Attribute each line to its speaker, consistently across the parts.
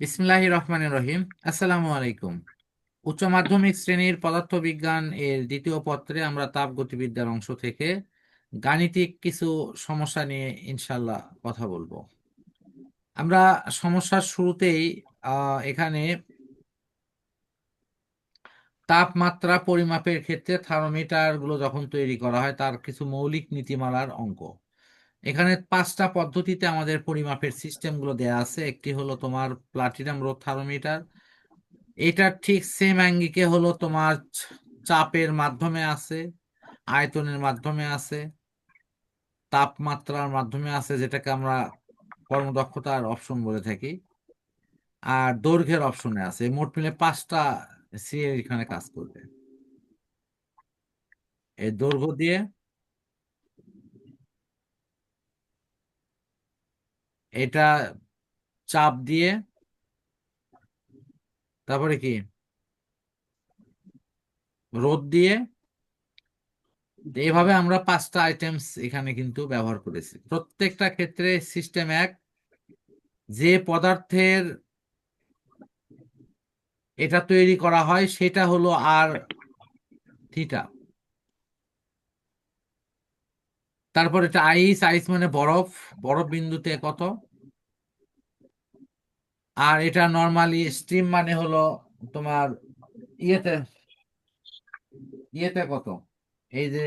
Speaker 1: বিসমিল্লাহির রহমানির রহিম। আসসালামু আলাইকুম। উচ্চ মাধ্যমিক শ্রেণির পদার্থবিজ্ঞান এর দ্বিতীয় পত্রে আমরা তাপগতিবিদ্যার অংশ থেকে গাণিতিক কিছু সমস্যা নিয়ে ইনশাল্লাহ কথা বলব। আমরা সমস্যার শুরুতেই এখানে তাপমাত্রা পরিমাপের ক্ষেত্রে থার্মোমিটারগুলো যখন তৈরি করা হয়, তার কিছু মৌলিক নীতিমালার অঙ্ক। এখানে পাঁচটা পদ্ধতিতে আমাদের পরিমাপের সিস্টেমগুলো দেয়া আছে। একটি হলো তোমার প্লাটিনাম রোধ থার্মোমিটার এটা ঠিক সেম অ্যাঙ্গিকে হলো তোমার চাপের মাধ্যমে আছে, আয়তনের মাধ্যমে আছে, তাপমাত্রার মাধ্যমে আছে, যেটাকে আমরা কর্মদক্ষতার অপশন বলে থাকি, আর দৈর্ঘ্যের অপশনে আছে। মোট মিলে পাঁচটা সিএ এখানে কাজ করবে। এই দৈর্ঘ্য দিয়ে এটা চাপ দিয়ে, তারপরে কি? রোদ দিয়ে এইভাবে আমরা পাঁচটা আইটেমস এখানে কিন্তু ব্যবহার করেছি। প্রত্যেকটা ক্ষেত্রে সিস্টেম এক, যে পদার্থের এটা তৈরি করা হয়, সেটা হলো আর থিটা তারপর এটা আইস আইস মানে বরফ বরফ বিন্দুতে কত? আর এটা নর্মালি স্ট্রিম মানে হলো তোমার ইয়েতে ইয়েতে কত? এই যে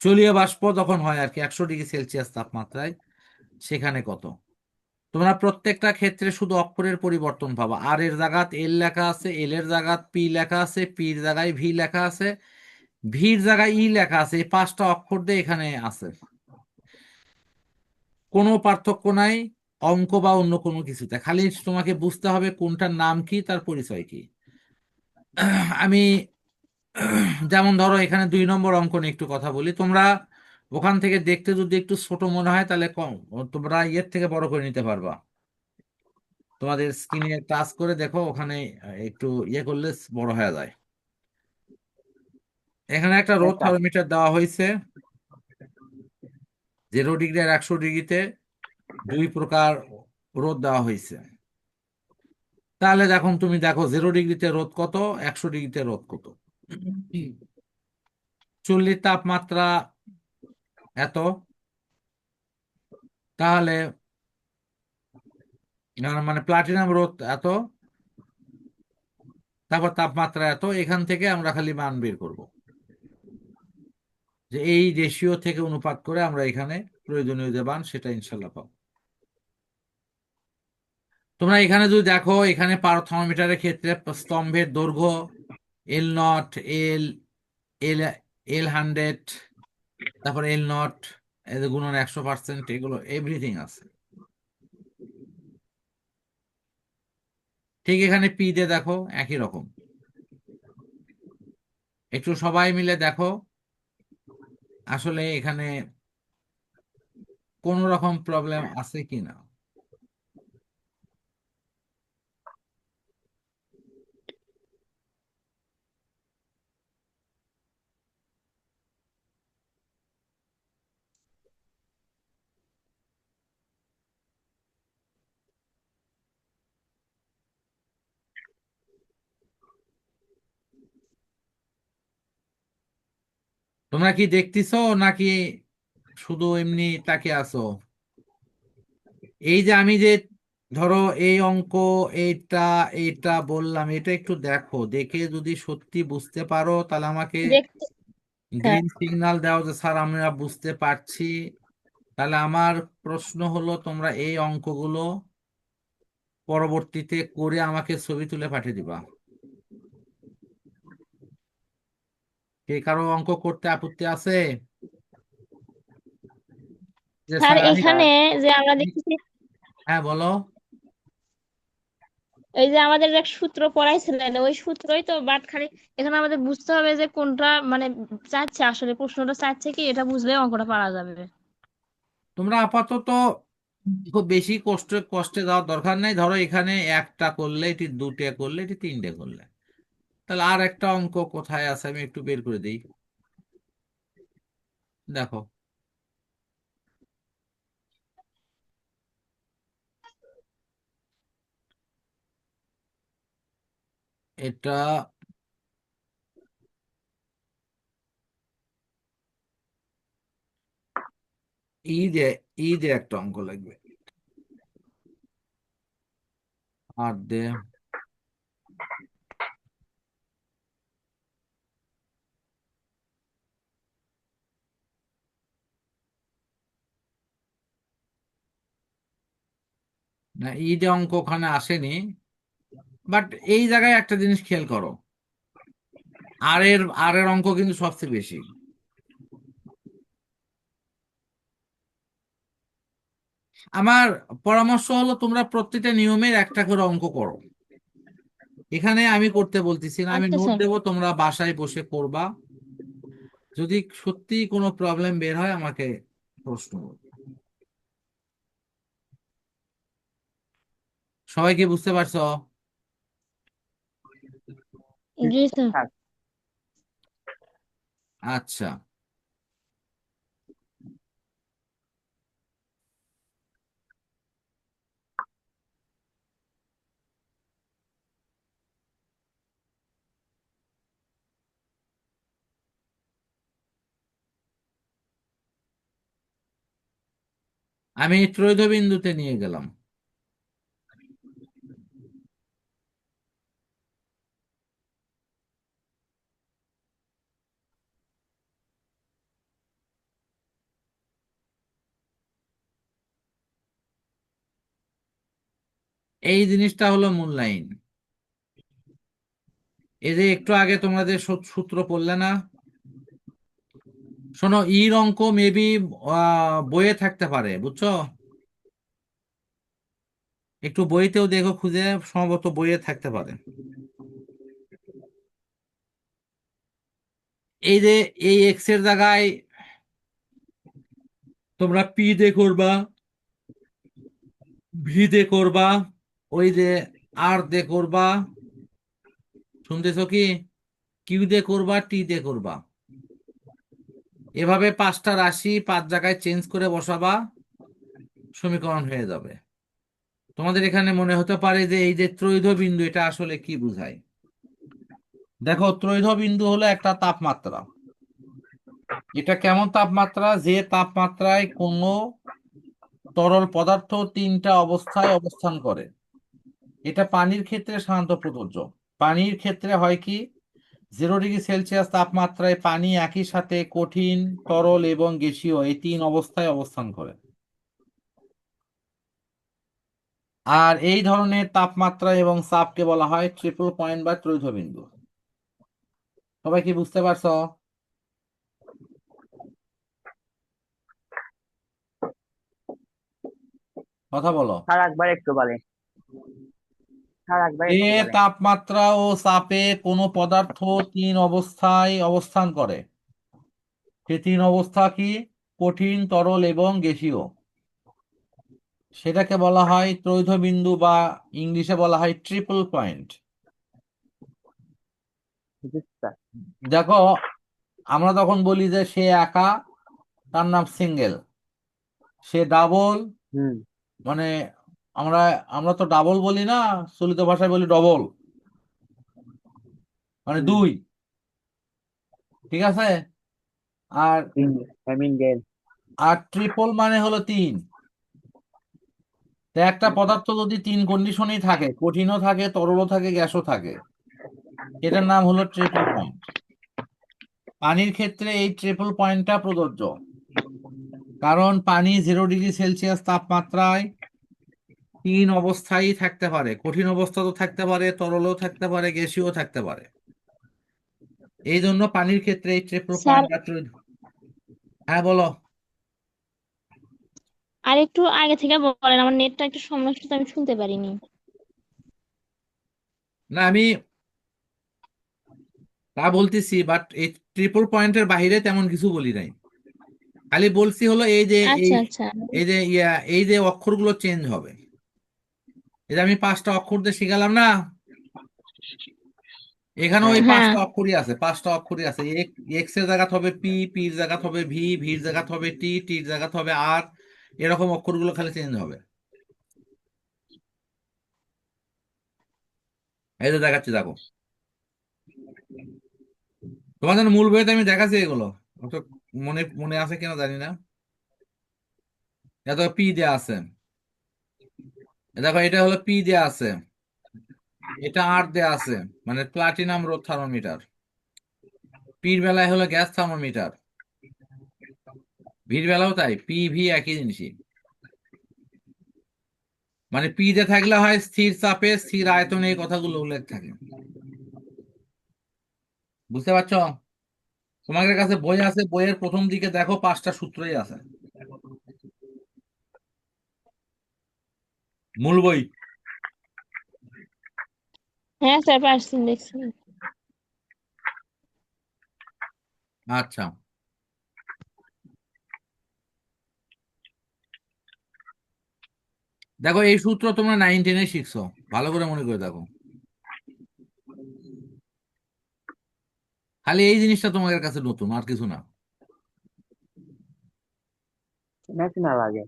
Speaker 1: জলীয় বাষ্প যখন হয় আর কি, একশো ডিগ্রি সেলসিয়াস তাপমাত্রায়, সেখানে কত? তোমরা প্রত্যেকটা ক্ষেত্রে শুধু অক্ষরের পরিবর্তন পাবা। আর এর জায়গাত এল লেখা আছে এল এর জায়গাত পি লেখা আছে পির জায়গায় ভি লেখা আছে ভির জায়গায় ই লেখা আছে, এই পাঁচটা অক্ষর দিয়ে এখানে আছে। কোনো পার্থক্য নাই অঙ্ক বা অন্য কোনো কিছুতে। খালি তোমাকে বুঝতে হবে কোনটার নাম কি তার পরিচয় কি। আমি যেমন ধরো এখানে দুই নম্বর অঙ্ক নিয়ে একটু কথা বলি। তোমরা ওখান থেকে দেখতে যদি একটু ছোট মনে হয় তাহলে কম তোমরা ইয়ের থেকে বড় করে নিতে পারবা। তোমাদের স্ক্রিনে টাচ করে দেখো ওখানে একটু ইয়ে করলে বড় হয়ে যায়। এখানে একটা রোদ থার্মোমিটার দেওয়া হয়েছে। জিরো ডিগ্রি আর একশো ডিগ্রিতে দুই প্রকার রোদ দেওয়া হয়েছে। তাহলে যখন তুমি দেখো জিরো ডিগ্রিতে রোদ কত, একশো ডিগ্রিতে রোদ কত? চুল্লির তাপমাত্রা এত। তাহলে মানে প্লাটিনাম রোদ এত, তারপর তাপমাত্রা এত, এখান থেকে আমরা খালি মান বের করব। যে এই রেশিও থেকে অনুপাত করে আমরা এখানে প্রয়োজনীয় যে মান সেটা ইনশাল্লাহ পাবো। তোমরা এখানে যদি দেখো, এখানে পারো থার্মোমিটারের ক্ষেত্রে স্তম্ভের দৈর্ঘ্য এল not L L L hundred তারপর এল নট গুণন একশো পার্সেন্ট এগুলো এভরিথিং আছে। ঠিক এখানে পি দিয়ে দেখো, একই রকম। একটু সবাই মিলে দেখো আসলে এখানে কোন রকম প্রবলেম আছে কি না তোমরা কি দেখতেছো নাকি শুধু এমনি তাকিয়ে আছো? এই যে আমি যে ধরো এই অঙ্ক এইটা এইটা বললাম এটা একটু দেখো দেখে যদি সত্যি বুঝতে পারো তাহলে আমাকে
Speaker 2: হ্যাঁ।
Speaker 1: গ্রিন সিগন্যাল দাও যে স্যার আমরা বুঝতে পারছি। তাহলে আমার প্রশ্ন হলো তোমরা এই অঙ্কগুলো পরবর্তীতে করে আমাকে ছবি তুলে পাঠিয়ে দিবা। কে কারও অঙ্ক করতে আপত্তি আছে? যে
Speaker 2: স্যার এখানে যে আমরা
Speaker 1: হ্যাঁ বলো।
Speaker 2: এই যে আমাদের এক সূত্র পড়াইছিলেন ওই সূত্রই তো বাট খালি এখানে আমাদের বুঝতে হবে যে কোনটা মানে চাচ্ছে। আসলে প্রশ্নটা চাচ্ছে কি এটা বুঝলে অঙ্কটা পারা যাবে।
Speaker 1: তোমরা আপাতত খুব বেশি কষ্ট কষ্টে যাওয়ার দরকার নেই। ধরো এখানে একটা করলে এটি দুটে করলে এটি তিনটে করলে। তাহলে আর একটা অঙ্ক কোথায় আছে আমি একটু বের করে দিই। দেখো। এটা ই যে ই যে একটা অঙ্ক লাগবে। আর দে না দিয়ে অঙ্ক ওখানে আসেনি বাট এই জায়গায় একটা জিনিস খেয়াল করো। আর এর আর এর অঙ্ক কিন্তু সবচেয়ে বেশি। আমার পরামর্শ হলো তোমরা প্রত্যেকটা নিয়মের একটা করে অঙ্ক করো। এখানে আমি করতে বলতেছি না আমি
Speaker 2: আচ্ছা
Speaker 1: নোট দেবো তোমরা বাসায় বসে করবা যদি সত্যি কোনো প্রবলেম বের হয় আমাকে প্রশ্ন করো। সবাই কি বুঝতে পারছ?
Speaker 2: জি স্যার।
Speaker 1: আচ্ছা। আমি ত্রৈধ বিন্দুতে নিয়ে গেলাম। এই জিনিসটা হলো মূল লাইন। এই যে একটু আগে তোমাদের সূ- সূত্র পড়লে না? শোনো, ইর অঙ্ক মেবি বইয়ে থাকতে পারে, বুঝছ? একটু বইতেও দেখো খুঁজে, সম্ভবত বইয়ে থাকতে পারে। এই যে এই এক্সের জায়গায় তোমরা পি দিয়ে করবা ভি দিয়ে করবা ওই যে আর দে করবা, শুনতেছো কি? কিউ দিয়ে করবা টি দিয়ে করবা। এভাবে পাঁচটা রাশি পাঁচ জায়গায় চেঞ্জ করে বসাবা, সমীকরণ হয়ে যাবে। তোমাদের এখানে মনে হতে পারে যে এই যে ত্রৈধ বিন্দু, এটা আসলে কি বোঝায়? দেখো, ত্রৈধ বিন্দু হলো একটা তাপমাত্রা। এটা কেমন তাপমাত্রা? যে তাপমাত্রায় কোনো তরল পদার্থ তিনটা অবস্থায় অবস্থান করে। এটা পানির ক্ষেত্রে সাধারণত প্রযোজ্য। পানির ক্ষেত্রে হয় কি? জিরো ডিগ্রি সেলসিয়াস তাপমাত্রায় পানি একই সাথে কঠিন, তরল এবং গ্যাসীয় এই তিন অবস্থায় অবস্থান করে। আর এই ধরনের তাপমাত্রা এবং চাপকে বলা হয় ট্রিপল পয়েন্ট বা ত্রৈধ বিন্দু। সবাই কি বুঝতে পারছ? কথা বলো।
Speaker 3: একবার একটু বলেন। একটু
Speaker 1: তাপমাত্রা ও চাপে কোনো পদার্থ তিন অবস্থায় অবস্থান করে। সে তিন অবস্থা কি? কঠিন তরল এবং গ্যাসীয়। সেটাকে বলা হয় ত্রৈধ বিন্দু বা ইংলিশে বলা হয় ট্রিপল পয়েন্ট দেখো আমরা তখন বলি যে সে একা তার নাম সিঙ্গেল সে ডাবল মানে আমরা আমরা তো ডাবল বলি না চলিত ভাষায় বলি ডবল মানে দুই। ঠিক আছে? আর আর ট্রিপল মানে হলো তিন। একটা পদার্থ যদি তিন কন্ডিশনেই থাকে কঠিনও থাকে তরলও থাকে গ্যাসও থাকে এটার নাম হলো ট্রিপল পয়েন্ট পানির ক্ষেত্রে এই ট্রিপল পয়েন্টটা প্রযোজ্য। কারণ পানি জিরো ডিগ্রি সেলসিয়াস তাপমাত্রায় তিন অবস্থায় থাকতে পারে। কঠিন অবস্থা তো থাকতে পারে তরলও থাকতে পারে গ্যাসীয় থাকতে পারে। এই জন্য পানির ক্ষেত্রে এই হ্যাঁ বলো।
Speaker 2: আর একটু আগে থেকে বলেন আমার নেটটা একটু সমস্যা আমি শুনতে পারিনি।
Speaker 1: না আমি তা বলতেছি বাট এই ট্রিপল পয়েন্টের বাইরে তেমন কিছু বলি নাই। খালি বলছি হলো এই যে এই
Speaker 2: আচ্ছা আচ্ছা।
Speaker 1: এই যে ইয়া এই যে অক্ষরগুলো চেঞ্জ হবে। যে আমি পাঁচটা অক্ষর দিয়ে শিখালাম না? এখানে ওই
Speaker 2: হ্যাঁ।
Speaker 1: পাঁচটা অক্ষরই আছে পাঁচটা অক্ষরই আছে। এক্সের জায়গা হবে পি পির জায়গা হবে ভি ভির জায়গা হবে টি টির জায়গা হবে আর এরকম অক্ষরগুলো খালি চেঞ্জ হবে। এই যে দেখাচ্ছি দেখো। তোমাদের মূল বইতে আমি দেখাচ্ছি এগুলো। মনে মনে আছে কিনা জানি না। এত পি দেয়া আছে। দেখো, এটা হলো পি দেয়া আছে। এটা আর দেয়া আছে মানে প্লাটিনাম রোড থার্মোমিটার। পির বেলায় হলো গ্যাস থার্মোমিটার। ভির বেলাও তাই পি ভি একই জিনিসই। মানে পি তে থাকলে হয় স্থির চাপে, স্থির আয়তনে এই কথাগুলো উল্লেখ থাকে। বুঝতে পারছ? তোমাদের কাছে বই আছে, বইয়ের প্রথম দিকে দেখো পাঁচটা সূত্রই আছে। মূল বই?
Speaker 2: হ্যাঁ স্যার পারছি দেখছি।
Speaker 1: আচ্ছা। দেখো এই সূত্র তোমরা নাইন টেনে শিখছো। ভালো করে মনে করে দেখো। খালি এই জিনিসটা তোমাদের কাছে নতুন আর কিছু না।
Speaker 3: নাকি না লাগে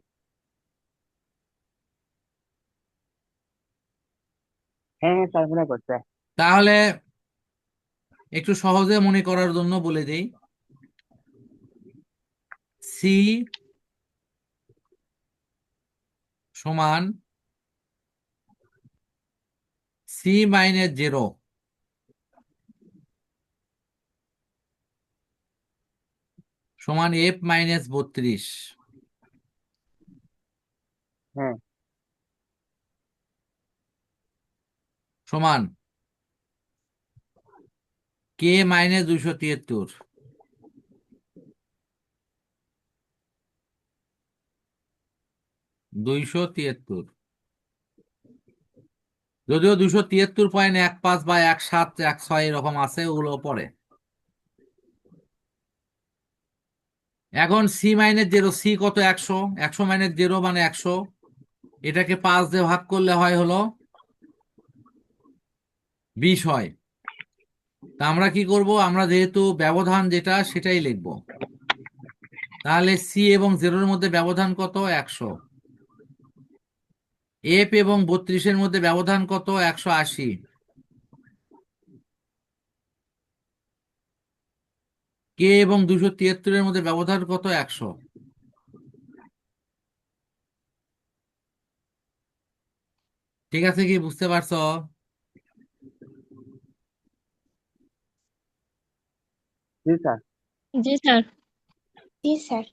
Speaker 3: হ্যাঁ করছে
Speaker 1: তাহলে একটু সহজে মনে করার জন্য বলে দেই। সি সমান সি মাইনাস জিরো সমান এফ মাইনাস বত্রিশ।
Speaker 3: হ্যাঁ।
Speaker 1: সমান কে মাইনাস দুইশো তিয়াত্তর। দুইশো তিয়াত্তর। যদিও দুইশো তিয়াত্তর পয়েন্ট এক পাঁচ বা এক সাত, এক ছয় এরকম আছে, ওগুলো পরে। এখন সি মাইনাস জিরো সি কত একশো? একশো মাইনাস জিরো মানে একশো। এটাকে পাঁচ দিয়ে ভাগ করলে হয় হলো বিশ হয় তা আমরা কি করব? আমরা যেহেতু ব্যবধান যেটা, সেটাই লিখব। তাহলে সি এবং জিরোর মধ্যে ব্যবধান কত? একশো। এফ এবং বত্রিশের মধ্যে ব্যবধান কত? একশো আশি। কে এবং দুশো তিয়াত্তরের মধ্যে ব্যবধান কত? একশো। ঠিক আছে কি? বুঝতে পারছ?
Speaker 3: জি স্যার।
Speaker 2: জি স্যার।
Speaker 4: জি স্যার।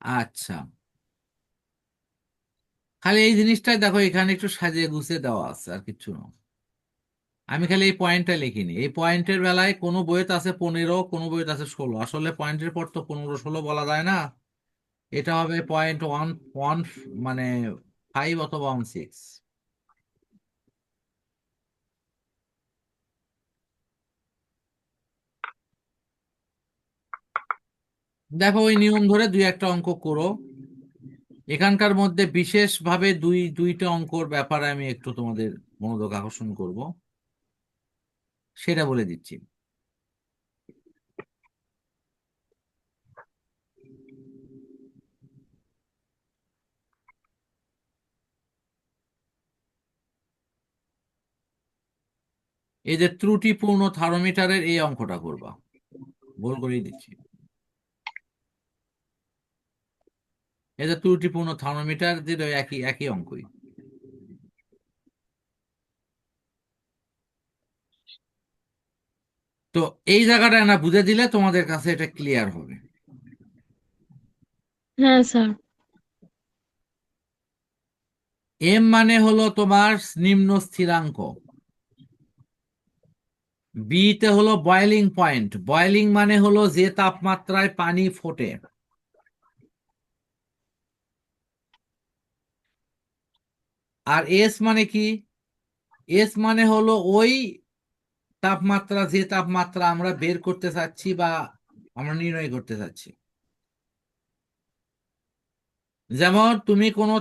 Speaker 1: আচ্ছা। খালি এই জিনিসটাই দেখো এখানে একটু সাজিয়ে গুছিয়ে দেওয়া আছে আর কিছু না। আমি খালি এই পয়েন্টটা লিখিনি। এই পয়েন্টের বেলায় কোনো বইতে আছে পনেরো কোনো বইতে আছে ষোলো। আসলে পয়েন্টের পর তো পনেরো ষোলো বলা যায় না। এটা হবে পয়েন্ট ওয়ান ওয়ান মানে ফাইভ অথবা ওয়ান সিক্স দেখো, ওই নিয়ম ধরে দুই একটা অঙ্ক করো। এখানকার মধ্যে বিশেষভাবে দুই, দুইটা অঙ্কর ব্যাপারে আমি একটু তোমাদের মনোযোগ আকর্ষণ করব। সেটা বলে দিচ্ছি। এই যে ত্রুটিপূর্ণ থার্মোমিটারের এই অঙ্কটা করবা। ভুল করেই দিচ্ছি। যে ত্রুটিপূর্ণ থার্মোমিটার দিল একই একই অঙ্কই। তো এই জায়গাটা না বুঝে দিলে তোমাদের কাছে এটা ক্লিয়ার হবে।
Speaker 2: হ্যাঁ স্যার।
Speaker 1: এম মানে হলো তোমার নিম্ন স্থিরাঙ্ক। বি তে হলো বয়েলিং পয়েন্ট বয়েলিং মানে হলো যে তাপমাত্রায় পানি ফোটে। আর এস মানে কি? এস মানে হলো ওই তাপমাত্রা, যে তাপমাত্রা আমরা বের করতে চাচ্ছি বা আমরা নির্ণয় করতে চাচ্ছি। যেমন তুমি কোনো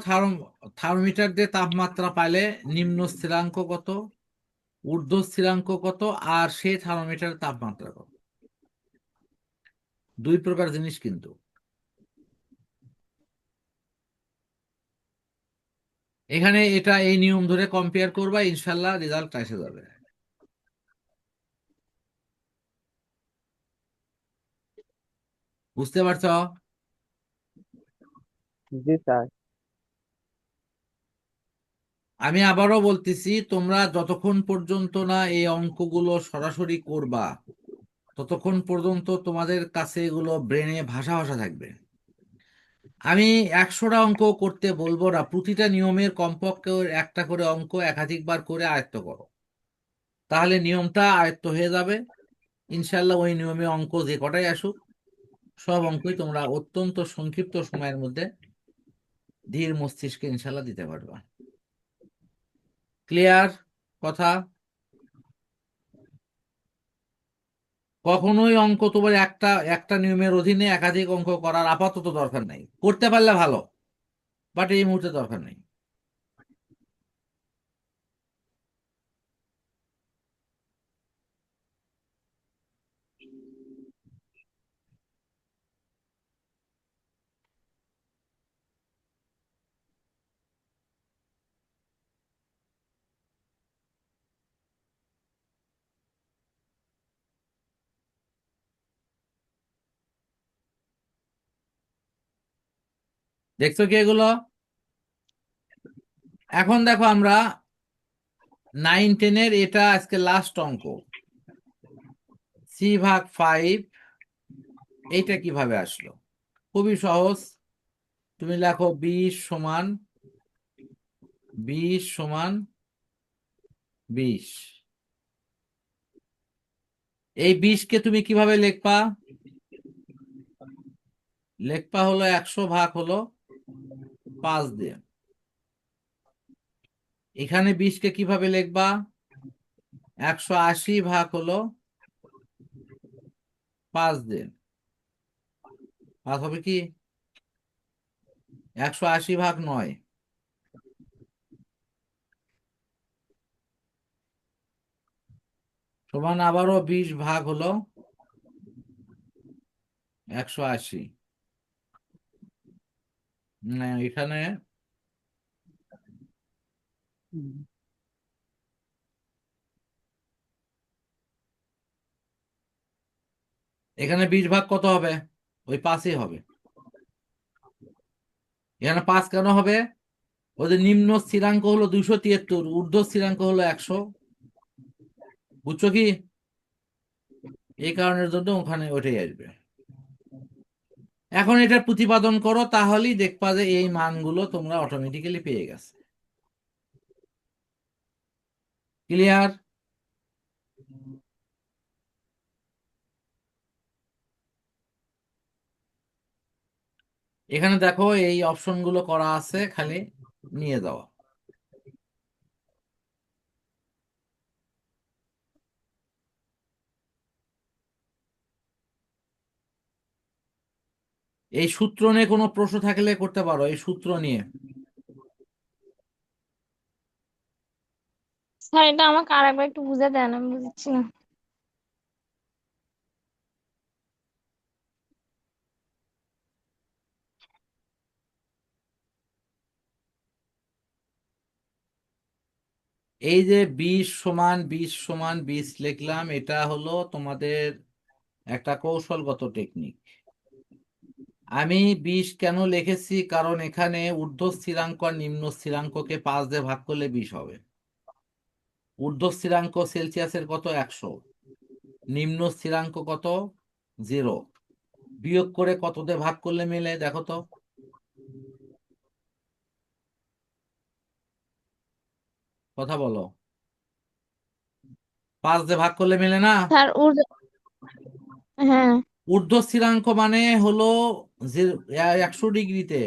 Speaker 1: থার্মোমিটার দিয়ে তাপমাত্রা পাইলে নিম্ন স্থিরাঙ্ক কত, ঊর্ধ্ব স্থিরাঙ্ক কত, আর সেই থার্মোমিটারের তাপমাত্রা কত। দুই প্রকার জিনিস কিন্তু। এখানে এটা এই নিয়ম ধরে কম্পেয়ার করবা ইনশাল্লাহ রেজাল্ট এসে যাবে। বুঝতে পারছ? আমি আবারও বলতেছি তোমরা যতক্ষণ পর্যন্ত না এই অঙ্কগুলো সরাসরি করবা ততক্ষণ পর্যন্ত তোমাদের কাছে এগুলো ব্রেনে ভাষা ভাষা থাকবে। আমি একশোটা অঙ্ক করতে বলব না, প্রতিটা নিয়মের কমপক্ষে একটা করে অঙ্ক একাধিকবার করে আয়ত্ত করো। তাহলে নিয়মটা আয়ত্ত হয়ে যাবে। ইনশাল্লাহ ওই নিয়মে অঙ্ক যে কটাই আসুক, সব অঙ্কই তোমরা অত্যন্ত সংক্ষিপ্ত সময়ের মধ্যে ধীর মস্তিষ্কে ইনশাল্লাহ দিতে পারবা। ক্লিয়ার কথা? কখনোই অঙ্ক তোমার একটা একটা নিয়মের অধীনে একাধিক অঙ্ক করার আপাতত দরকার নাই। করতে পারলে ভালো বাট এই মুহূর্তে দরকার নেই। দেখছ কি এগুলো? এখন দেখো আমরা নাইন টেনের এটা আজকে লাস্ট অঙ্ক। সি ভাগ ফাইভ এইটা কীভাবে আসলো? খুবই সহজ। তুমি লেখো বিশ সমান বিশ সমান বিশ। এই বিশকে তুমি কীভাবে লিখবা? লিখবা হলো একশো ভাগ হলো পাঁচ দিয়ে। এখানে বিশকে কীভাবে লিখবা? একশো আশি ভাগ হলো পাঁচ দিন পাঁচ হবে কি? একশো আশি ভাগ নয়। সমান আবারও বিশ ভাগ হলো একশো আশি। এখানে এখানে বিশ ভাগ কত হবে? ওই পাঁচই হবে। এখানে পাঁচ কেন হবে? ওদের নিম্ন স্থিরাঙ্ক হলো দুইশো তিয়াত্তর ঊর্ধ্ব স্থিরাঙ্ক হলো একশো। বুঝছ কি? এই কারণের জন্য ওখানে ওইটাই আসবে। এখন এটা প্রতিপাদন করো, তাহলেই দেখবা যে এই মানগুলো তোমরা অটোমেটিক্যালি পেয়ে গেছে। ক্লিয়ার এখানে দেখো এই অপশনগুলো করা আছে, খালি নিয়ে যাওয়া। এই সূত্র নিয়ে কোনো প্রশ্ন থাকলে করতে পারো এই সূত্র নিয়ে।
Speaker 2: স্যার এটা আমাকে আরেকবার একটু বুঝে দেন আমি বুঝছি না।
Speaker 1: এই যে বিশ সমান বিশ সমান বিশ লিখলাম এটা হলো তোমাদের একটা কৌশলগত টেকনিক আমি বিশ কেন লিখেছি? কারণ এখানে ঊর্ধ্ব স্থিরাঙ্ক আর নিম্ন স্থিরাঙ্ককে পাঁচ দিয়ে ভাগ করলে বিশ হবে। ঊর্ধ্ব স্থিরাঙ্ক সেলসিয়াসের কত? একশো। নিম্ন স্থিরাঙ্ক কত? জিরো। বিয়োগ করে কত দিয়ে ভাগ করলে মেলে? দেখো তো। কথা বলো। পাঁচ দিয়ে ভাগ করলে মেলে না?
Speaker 2: হ্যাঁ।
Speaker 1: ঊর্ধ্ব স্থিরাঙ্ক মানে হলো যে একশো ডিগ্রিতে।